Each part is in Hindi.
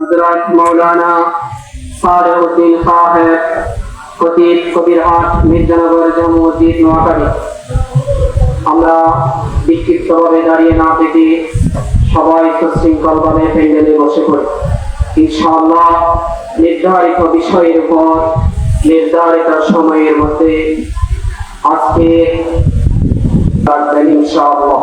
হজরত মৌলানা সারে উদ্দিন সাহেব, খতিব কবিরহাট মির্জানগর জম্মু মসজিদ নোয়াখালী। আমরা বিক্ষিপ্তভাবে দাঁড়িয়ে না থেকে সবাই সুশৃঙ্খলভাবে প্যান্ডেলে বসে পড়ি। ইনশাআল্লাহ নির্ধারিত বিষয়ের উপর, নির্ধারিত সময়ের মধ্যে আজকে ইনশাআল্লাহ।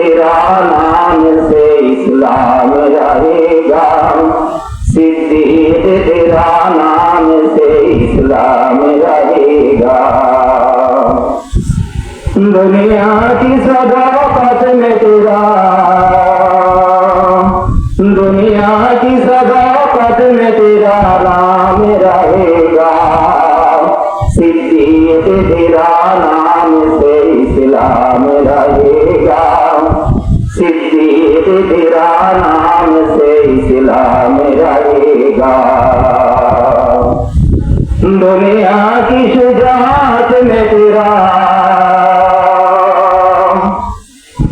तेरा नाम से इस्लाम रहेगा। सिद्दीक तेरा नाम से इस्लाम रहेगा। दुनिया की सदाकत इस्लाम रहेगा दुनिया की शुजात में तेरा।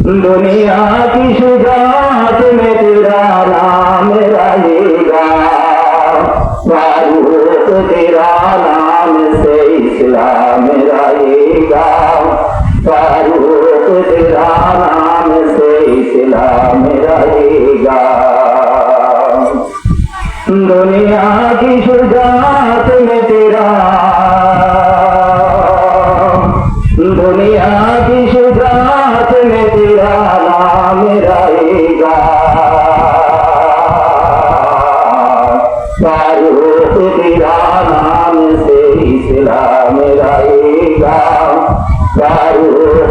दुनिया की शुजात में तेरा नाम रहेगा। फारूक तेरा नाम से इस्लाम रहेगा। शुजात में तेरा। दुनिया की शुजात में तेरा नाम रहेगा। फारूक तेरा नाम से इस्लाम रहेगा। फारूक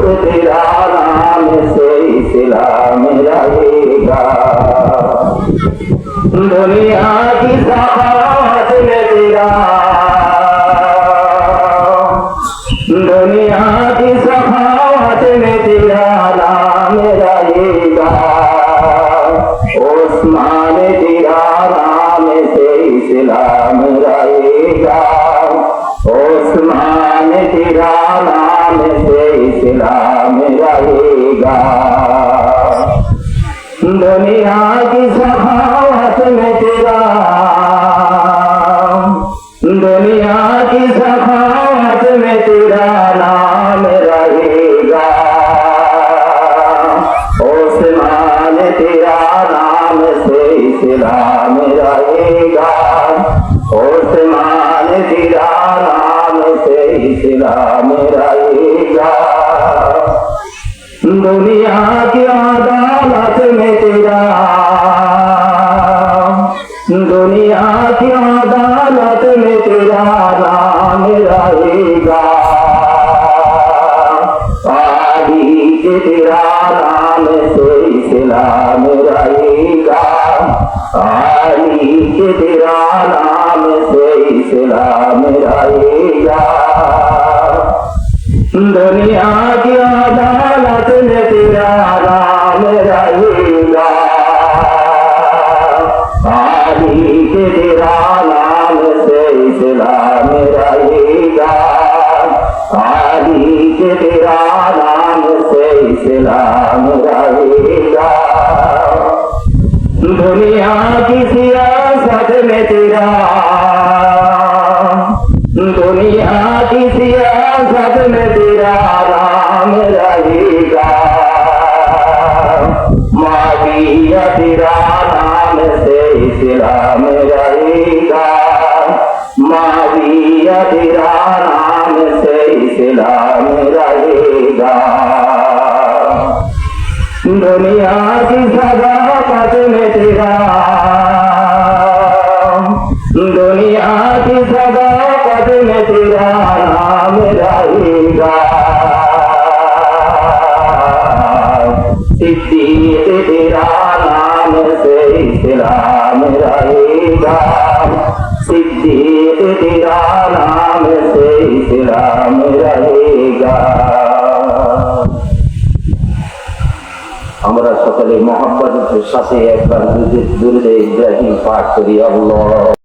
दुनिया की सखावत में तेरा दुनिया की सखावत में तेरा नाम रहेगा। ओस्मान तेरा नाम से इस्लाम रहेगा। ओस्मान तेरा नाम से इस्लाम रहेगा। दुनिया इस्लाम रहेगा दुनिया की सियासत में तेरा। दुनिया की सियासत में तेरा राम रहेगा। माविया तेरा नाम से इस्लाम रहेगा। माविया तेरा नाम से इस्लाम रहेगा। दुनिया की सदाकत में तेरा दुनिया की सदाकत में तेरा नाम रहेगा सिद्दीक तेरा नाम से इस्लाम रहेगा সাথে একবার দুরুদে ইব্রাহিম পাঠ করি আল্লাহ।